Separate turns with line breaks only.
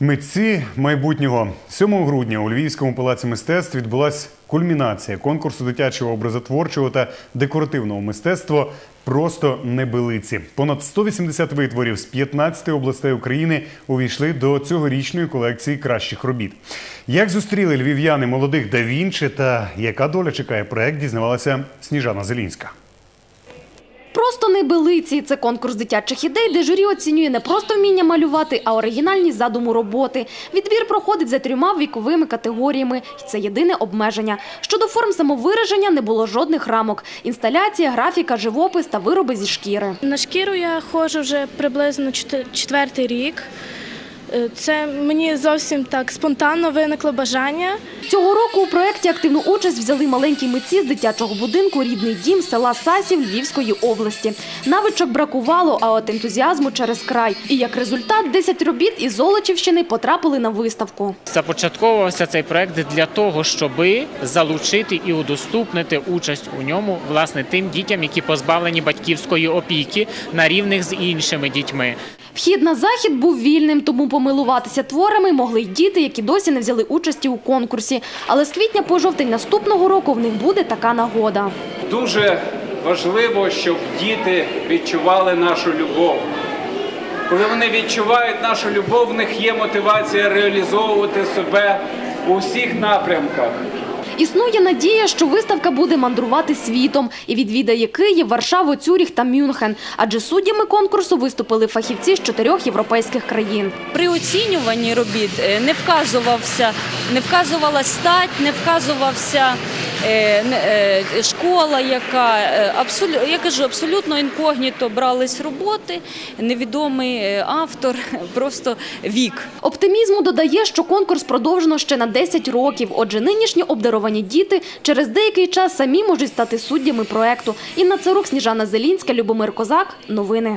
Митці майбутнього 7 грудня у Львівському палаці мистецтв відбулася кульмінація конкурсу дитячого образотворчого та декоративного мистецтва Просто небелиці. Понад 180 витворів з 15 областей України увійшли до цьогорічної колекції кращих робіт. Як зустріли львів'яни молодих да Вінчі та яка доля чекає проект, дізнавалася Сніжана Зелінська.
Просто небелиці – це конкурс дитячих ідей, де журі оцінює не просто вміння малювати, а оригінальність задуму роботи. Відбір проходить за трьома віковими категоріями. І це єдине обмеження. Щодо форм самовираження не було жодних рамок. Інсталяція, графіка, живопис та вироби зі шкіри.
На шкіру я ходжу вже приблизно четвертий рік. Е, Це мені зовсім так спонтанно виникло бажання.
Цього року у проєкті активну участь взяли маленькі митці з дитячого будинку «Рідний дім» села Сасів Львівської області. Навичок бракувало, а от ентузіазму через край. І як результат 10 робіт із Золочівщини потрапили на виставку.
Започатковувався цей проект для того, щоб залучити і удоступнити участь у ньому власне тим дітям, які позбавлені батьківської опіки на рівних з іншими дітьми.
Вхід на захід був вільним, тому помилуватися творами могли й діти, які досі не взяли участі у конкурсі. Але з квітня по жовтень наступного року в них буде така нагода.
Дуже важливо, щоб діти відчували нашу любов. Коли вони відчувають нашу любов, в них є мотивація реалізовувати себе у всіх напрямках.
Існує надія, що виставка буде мандрувати світом і відвідає Київ, Варшаву, Цюріх та Мюнхен. Адже суддями конкурсу виступили фахівці з чотирьох європейських країн.
При оцінюванні робіт е, не вказувався, не вказувала стать, не вказувався школа, яка е, я кажу, абсолютно інкогніто брались роботи, невідомий е, автор, просто вік.
Оптимізму додає, що конкурс продовжено ще на 10 років. Отже, нинішні обдаровані діти через деякий час самі можуть стати суддями проекту. Інна Царук, Сніжана Зелінська, Любомир Козак. Новини.